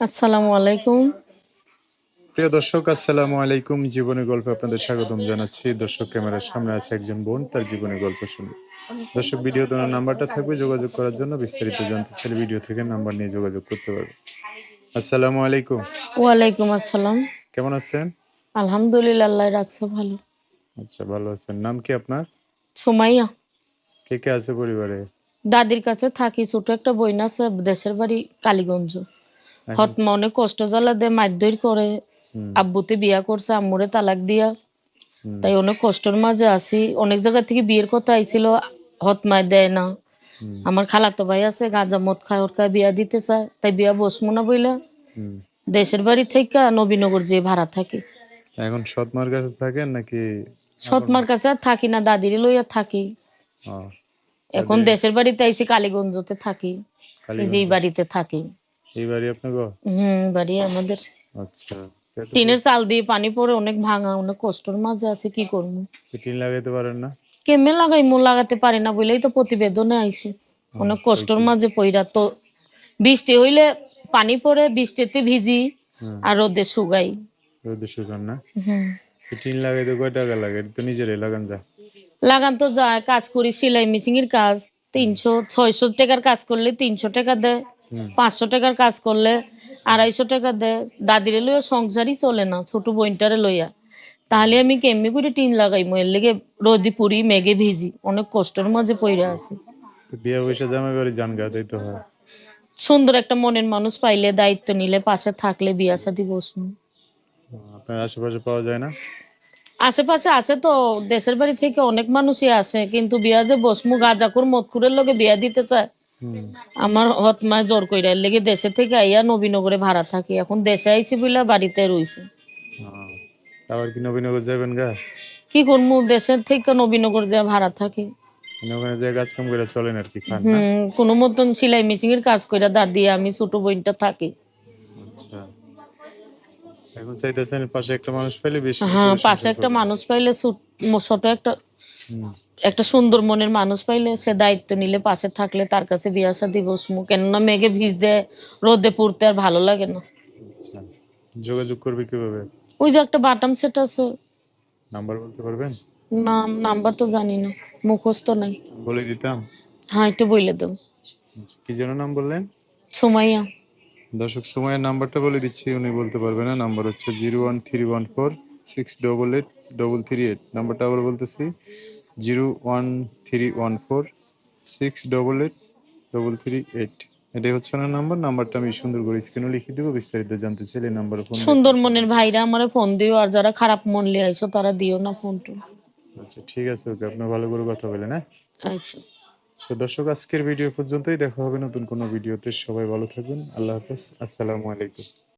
আসসালামু আলাইকুম। প্রিয় দর্শক আসসালামু আলাইকুম। জীবনের গল্পে আপনাদের স্বাগতম জানাচ্ছি। দর্শক ক্যামেরার সামনে আছে একজন বোন তার জীবনের গল্প শুনে। দর্শক ভিডিও তোমার নাম্বারটা থাকবে যোগাযোগ করার জন্য বিস্তারিত জানতে চাইলে ভিডিও থেকে নাম্বার নিয়ে যোগাযোগ করতে পারবে। আসসালামু আলাইকুম। ওয়ালাইকুম আসসালাম। কেমন আছেন? আলহামদুলিল্লাহ আল্লাহ রাখছে ভালো। আচ্ছা ভালো আছেন। নাম কি আপনার? সুমাইয়া। কে কে আছে পরিবারে? দাদির কাছে থাকি ছোট একটা বইন আছে দেশের বাড়ি কালীগঞ্জ। হতমা অনেক কষ্ট জ্বালা দে মারধর করে। আব্বুতে বিয়া করছে আম্মুরে তালাক দিয়া। তাই অনেক কষ্টের মাঝে আছি। অনেক জায়গা থেকে বিয়ের কথা আইছিল হত হতমায় দেয় না। আমার খালাতো ভাই আছে গাঁজা মদ খায় ওর খায় বিয়া দিতে চায় তাই বিয়া বসমু না বইলা। দেশের বাড়ি থেকে নবীনগর যে ভাড়া থাকি। এখন সৎমার কাছে থাকেন নাকি সৎমার কাছে আর থাকি না দাদির লইয়া থাকি। এখন দেশের বাড়িতে আইছি কালীগঞ্জতে থাকি। এই যে বাড়িতে থাকি। এই বাড়ি আপনাকে হুম বাড়ি আমাদের। আচ্ছা। টিনের চাল দিয়ে পানি পড়ে অনেক ভাঙা অনেক কষ্টের মাঝে আছে কি করব? টিন লাগাইতে পারেন না? কেমনে লাগাই মো লাগাতে পারি না বলেই তো প্রতিবেদনে আইছি। অনেক কষ্টের মাঝে পইরা তো বৃষ্টি হইলে পানি পড়ে বৃষ্টিতে ভিজি আর রোদে শুকাই। রোদে শুকান না? হুম। টিন লাগাইতে কয় টাকা লাগে? তো নিজেরাই লাগান যা। লাগান তো যায় কাজ করি সেলাই মেশিনের কাজ তিনশো ছয়শো টাকার কাজ করলে তিনশো টাকা দেয়। পাঁচশো টাকার কাজ করলে আড়াইশো টাকা দেয় দাদিরে লইয়া সংসারই চলে না ছোট বোনটারে লইয়া। তাহলে আমি কেমনি করে টিন লাগাই এর লেগে রোদি পুরি মেঘে ভিজি অনেক কষ্টের মাঝে পইরা আছি। বিয়ে বসে জামাই বাড়ি জান গা তো হয়। সুন্দর একটা মনের মানুষ পাইলে দায়িত্ব নিলে পাশে থাকলে বিয়া শাদি আপনার আশেপাশে পাওয়া যায় না? আশেপাশে আছে তো দেশের বাড়ি থেকে অনেক মানুষই আসে কিন্তু বিয়া যে বসমু গাজাকুর মতকুরের লগে বিয়া দিতে চায়। আমার হতমায় জোর কইরা এর লেগে দেশে থেকে আইয়া নবীনগরে ভাড়া থাকি। এখন দেশে আইছি বলে বাড়িতে রইছে। আবার কি নবীনগর যাবেন গা? কি করব দেশের থেকে নবীনগর যে ভাড়া থাকি। মানে ওখানে যে কাজ কাম করে চলেন আর কি খান হুম কোনো মতন সেলাই মেশিন এর কাজ কইরা দাদি আমি ছোট বোনটা থাকি। আচ্ছা। এখন চাইতেছেন পাশে একটা মানুষ পেলে বেশি হ্যাঁ পাশে একটা মানুষ পাইলে ছোট একটা একটা সুন্দর মনের মানুষ পাইলে সে দায়িত্ব নিলে পাশে থাকলে তার কাছে বিয়া শাদি বসমু কেননা মেঘে ভিজ দেয় রোদে পড়তে আর ভালো লাগে না। আচ্ছা। যোগাযোগ করবে কীভাবে? ওই যে একটা বাটাম সেট আছে। নাম্বার বলতে পারবেন? নাম নাম্বার তো জানি না। মুখস্থ নাই। বলে দিতাম। হ্যাঁ একটু বলে দেব। আচ্ছা, কি যেন নাম বললেন? সুমাইয়া। দর্শক সময়ের নাম্বারটা বলে দিচ্ছি উনি বলতে পারবে না। নাম্বার হচ্ছে zero one three one four six double eight double three eight. নাম্বারটা আবার বলতেছি। Zero one three one four six double eight double three eight. এটাই হচ্ছে না নাম্বার। নাম্বারটা আমি সুন্দর করে স্ক্রিনে লিখে দেবো। বিস্তারিত জানতে চাইলে নাম্বার ফোন সুন্দর মনের ভাইরা আমার ফোন দিও আর যারা খারাপ মন লিয়ে আইছো তারা দিও না ফোন ফোনটা আচ্ছা ঠিক আছে ওকে। আপনার ভালো করে কথা বলেন হ্যাঁ? আচ্ছা। তো দর্শক আজকের ভিডিও পর্যন্তই। দেখা হবে নতুন কোনো ভিডিওতে সবাই ভালো থাকবেন। আল্লাহ হাফেজ। আসসালামু আলাইকুম।